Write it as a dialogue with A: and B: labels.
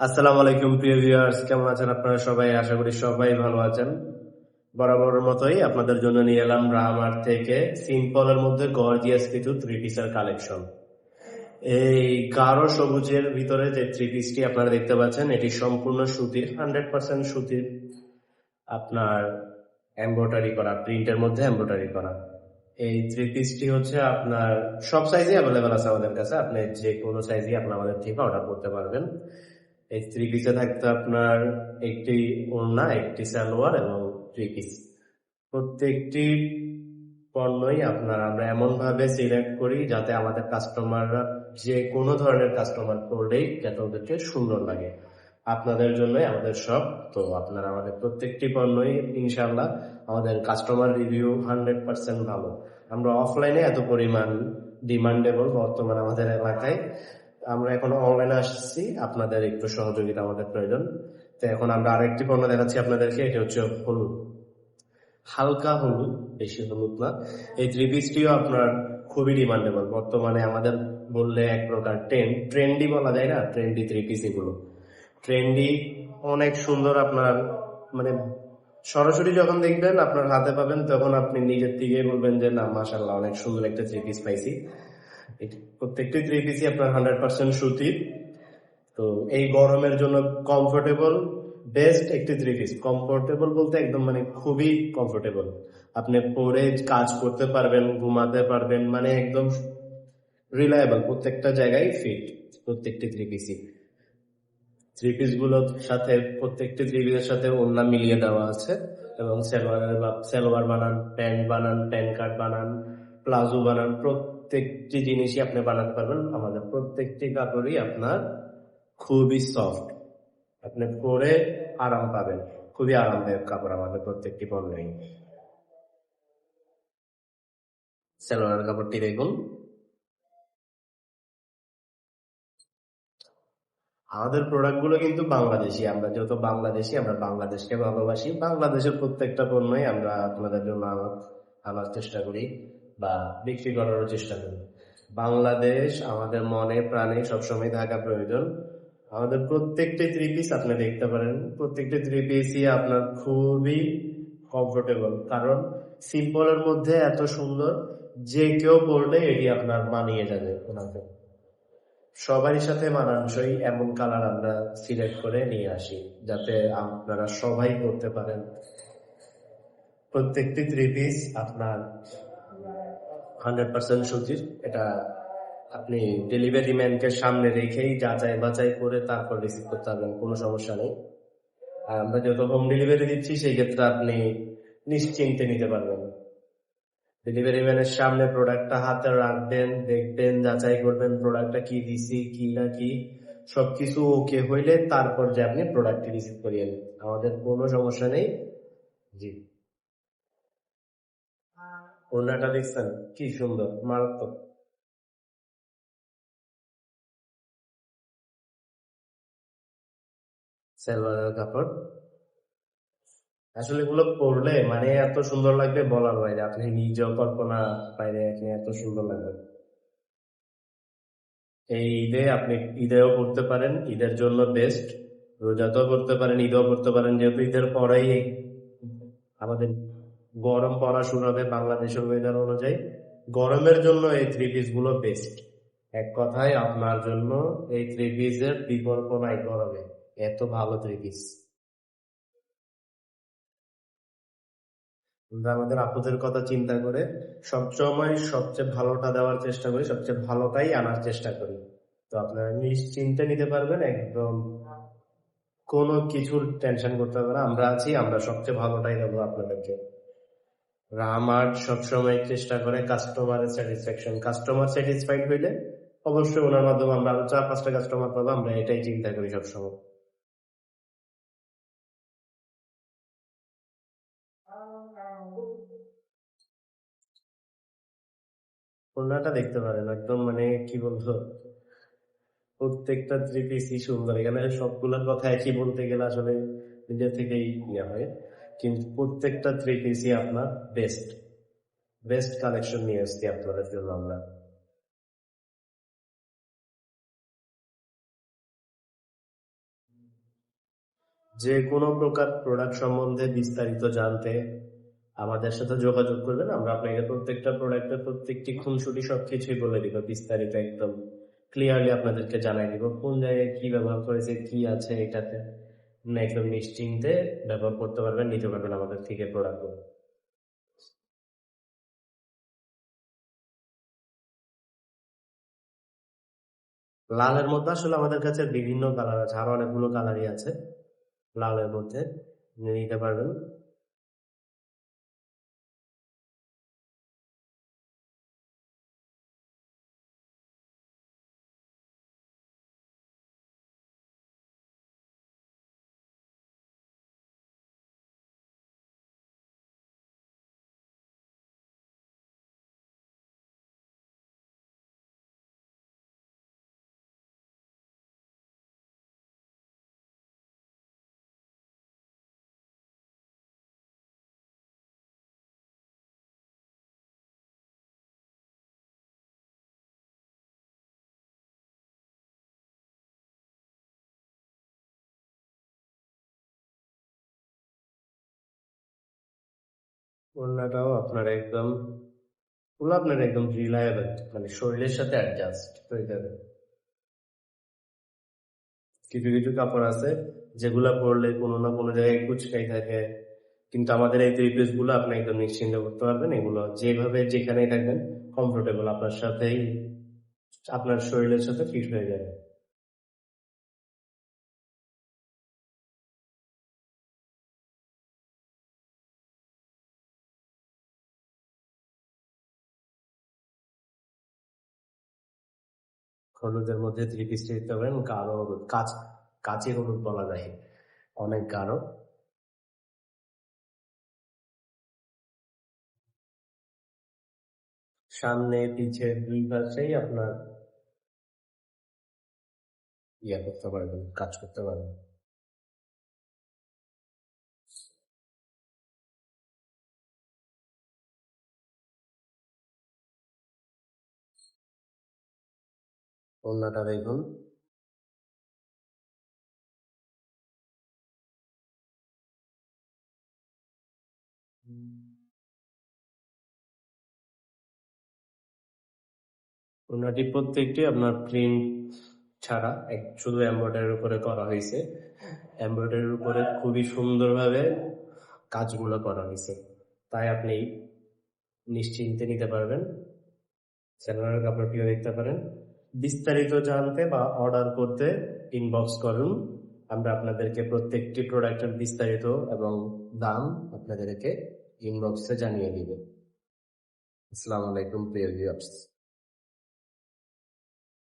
A: আসসালামু আলাইকুম, প্রিয় ভিউয়ার্স। কেমন আছেন আপনারা সবাই? আশা করি সবাই ভালো আছেন। বরাবরের মতোই আপনাদের জন্য নিয়ে এলাম রাহামার থেকে সিম্পলের মধ্যে গর্জিয়াস কিছু থ্রি পিসের কালেকশন এই গাঢ় সবুজের ভিতরে যে থ্রি পিসটি আপনারা দেখতে পাচ্ছেন, এটি সম্পূর্ণ সুতির হান্ড্রেড পার্সেন্ট সুতির আপনার এমব্রয়ডারি করা প্রিন্টের মধ্যে এমব্রয়ডারি করা। এই থ্রি পিসটি হচ্ছে আপনার সব সাইজে অ্যাভেলেবেল আছে আমাদের কাছে। আপনি যে কোনো সাইজই আপনি আমাদের থেকে অর্ডার করতে পারবেন। এই থ্রি পিসে থাকতে আপনার একটি ওড়না, একটি সালোয়ার এবং থ্রি পিস প্রত্যেকটি পণ্যই আপনার আমরা এমন ভাবে সিলেক্ট করি যাতে আমাদের কাস্টমাররা যে কোনো ধরনের কাস্টমার করলেই যাতে ওদেরকে সুন্দর লাগে। আপনাদের জন্যই আমাদের সব। তো আপনারা আমাদের প্রত্যেকটি পণ্যই ইনশাল্লাহ আমাদের কাস্টমার রিভিউ হান্ড্রেড পার্সেন্ট ভালো। আমরা অফলাইনে এত পরিমাণ ডিমান্ডেবল বর্তমান আমাদের এলাকায়। আমরা এখন অনলাইনে আসছি। আপনাদের একটু সহযোগিতা আমাদের প্রয়োজন। তো এখন আমরা আরেকটি পণ্য দেখাচ্ছি আপনাদেরকে, এটা হচ্ছে হলুদ। হালকা হলুদ, বেশি হলুদ না। এই থ্রি পিসটিও আপনার খুবই ডিমান্ডেবল বর্তমানে আমাদের বললে এক প্রকার ট্রেন্ড ট্রেন্ডি বলা যায় না ট্রেন্ডি থ্রি পিস এগুলো। ট্রেন্ডি অনেক সুন্দর আপনার মানে সরাসরি যখন দেখবেন আপনার হাতে পাবেন, তখন আপনি নিজের থেকেই বলবেন যে, না মাসাল্লাহ অনেক সুন্দর একটা থ্রি পিস পাইছি। প্রত্যেকটি থ্রি পিসই আপনার হান্ড্রেড পার্সেন্ট সুতির তো এই গরমের জন্য কমফোর্টেবল বেস্ট একটি থ্রি পিস কমফোর্টেবল বলতে একদম মানে খুবই কমফোর্টেবল আপনি পরে কাজ করতে পারবেন, ঘুমাতে পারবেন মানে একদম রিলায়েবল প্রত্যেকটা জায়গায় ফিট প্রত্যেকটি থ্রি পিসি থ্রি পিসগুলোর সাথে, প্রত্যেকটি থ্রি পিসের সাথে ওড়না মিলিয়ে দেওয়া আছে। এবং সালোয়ারের বা, সালোয়ার বানান, প্যান্ট বানান প্যান্ট কার্ড বানান, প্লাজো বানান প্রত্যেকটি জিনিসই আপনি বানাতে পারবেন। আমাদের প্রত্যেকটি কাপড়ই আপনার খুবই সফট আপনি পরে আরাম পাবেন। খুবই আরামদায়ক কাপড় আমাদের প্রত্যেকটি পণ্যই। সালোয়ারের কাপড়টি দেখুন। আমাদের প্রোডাক্টগুলো কিন্তু বাংলাদেশি। আমরা যেহেতু বাংলাদেশি, আমরা বাংলাদেশকে ভালোবাসি। বাংলাদেশের প্রত্যেকটা পণ্যই আমরা আপনাদের জন্য আনা- আনার চেষ্টা করি। বা বিক্রি করারও চেষ্টা করি। বাংলাদেশ আমাদের মনে প্রাণে সবসময় থাকা প্রয়োজন। আমাদের প্রত্যেকটি থ্রি পিস আপনি দেখতে পারেন। প্রত্যেকটি থ্রি পিসই আপনার খুবই কমফোর্টেবল কারণ সিম্পলের মধ্যে এত সুন্দর, যে কেউ পরলে এটি আপনার মানিয়ে যাবে ওনাকে। সবারই সাথে মানানসই এমন কালার আমরা সিলেক্ট করে নিয়ে আসি, যাতে আপনারা সবাই করতে পারেন। প্রত্যেকটি থ্রি পিস আপনার হান্ড্রেড পার্সেন্ট সুতির এটা আপনি ডেলিভারি ম্যানকে সামনে রেখেই যাচাই বাছাই করে তারপর রিসিভ করতে পারবেন, কোনো সমস্যা নেই। আর আমরা যেহেতু হোম ডেলিভারি দিচ্ছি, সেই ক্ষেত্রে আপনি নিশ্চিন্তে নিতে পারবেন। ডেলিভারি ম্যানের সামনে প্রোডাক্টটা হাতে রাখবেন, দেখবেন, যাচাই করবেন প্রোডাক্টটা কি দিছি, কি না কি, সবকিছু ওকে হইলে তারপর যে আপনি প্রোডাক্টটি রিসিভ করিয়ে আমাদের কোনো সমস্যা নেই। জি। ওনাটা দেখছেন? কি সুন্দর, মারাত্মক। সালোয়ারের কাপড়। আসলে এগুলো পরলে মানে এত সুন্দর লাগবে বলার বাইরে, আপনি নিজেও কল্পনা বাইরে আপনি এত সুন্দর লাগবে। এই ঈদে আপনি ঈদেও করতে পারেন, ঈদের জন্য বেস্ট রোজাতেও করতে পারেন, ঈদেও করতে পারেন, যেহেতু ঈদের পরেই আমাদের গরম পড়া শুরু হবে বাংলাদেশের ওয়েদার অনুযায়ী গরমের জন্য এই থ্রি পিসগুলো বেস্ট এক কথায় আপনার জন্য এই থ্রি পিসের বিকল্প নাই গরমে। এত ভালো থ্রি পিস আমাদের আপুদের কথা চিন্তা করে সবসময় সবচেয়ে ভালোটা দেওয়ার চেষ্টা করি, সবচেয়ে ভালোটাই আনার চেষ্টা করি। তো আপনারা নিশ্চিন্তে নিতে পারবেন, একদম কোনো কিছুর টেনশন করতে না। আমরা আছি, আমরা সবচেয়ে ভালোটাই দেবো আপনাদেরকে। রামার্ট সবসময় চেষ্টা করে কাস্টমারের স্যাটিসফ্যাকশন কাস্টমার স্যাটিসফাইড হইলে অবশ্যই ওনার মাধ্যমে আমরা আরও চার, পাঁচটা কাস্টমার পাবো, আমরা এটাই চিন্তা করি সবসময়। ওনাটা দেখতে পারেন, একদম মানে কি বলব? প্রত্যেকটা থ্রি পিসই সুন্দর, এখানে সবগুলোর কথা একই বলতে গেলে আসলে নিজের থেকেই ইয়ে হয়। কিন্তু প্রত্যেকটা থ্রি পিসই আপনার বেস্ট বেস্ট কালেকশন নিয়ে এসছি আপনাদের জন্য আমরা। যে কোনো প্রকার প্রোডাক্ট সম্বন্ধে বিস্তারিত জানতে আমাদের সাথে যোগাযোগ করবেন। আমরা আপনাকে প্রত্যেকটা প্রোডাক্টের প্রত্যেকটি খুনসুটি সবকিছুই বলে দিব, বিস্তারিত একদম ক্লিয়ারলি আপনাদেরকে জানাই দিব। কোন জায়গায় কি ব্যবহার করেছে, কি আছে এটাতে? একদম নিশ্চিন্তে ব্যবহার করতে পারবেন নিতে পারবেন আমাদের থেকে প্রোডাক্টগুলো লালের মধ্যে আসলে আমাদের কাছে বিভিন্ন কালার আছে, আরও অনেকগুলো কালারই আছে। লালের মধ্যে, নিতে পারবেন। ওড়নাটাও আপনার একদম পুরো আপনার একদম রিলায়েবল মানে শরীরের সাথে অ্যাডজাস্ট হয়ে যাবে কিছু কিছু কাপড় আছে যেগুলো পরলে কোনো না কোনো জায়গায় কুচকাই থাকে। কিন্তু আমাদের এই থ্রি পিসগুলো আপনি একদম নিশ্চিন্ত করতে পারবেন, এগুলো যেভাবে যেখানেই থাকবেন কমফোর্টেবল আপনার সাথেই আপনার শরীরের সাথে ফিট হয়ে যাবে। হলুদের মধ্যে থ্রি পিস দিতে পারেন গাঢ় হলুদ কাঁচ কাঁচি হলুদ বলা যায়। অনেক গাঢ় সামনে, পিছে, দুই পাশেই আপনার ইয়া করতে পারবেন, কাজ করতে পারবেন। ওড়নাটা দেখুন। ওড়নাটি প্রত্যেকটি আপনার প্রিন্ট ছাড়া এক শুধু এমব্রয়ডারির উপরে করা হয়েছে। এমব্রয়ডারির উপরে খুবই সুন্দরভাবে কাজগুলো করা হয়েছে। তাই আপনি নিশ্চিন্তে নিতে পারবেন। স্যালোয়ারের কাপড়টিও দেখতে পারেন। বিস্তারিত জানতে বা অর্ডার করতে ইনবক্স করুন। আমরা আপনাদেরকে প্রত্যেকটি প্রোডাক্টের বিস্তারিত এবং দাম আপনাদেরকে ইনবক্সে জানিয়ে দিব। আসসালামু আলাইকুম, প্রিয় ভিউয়ার্স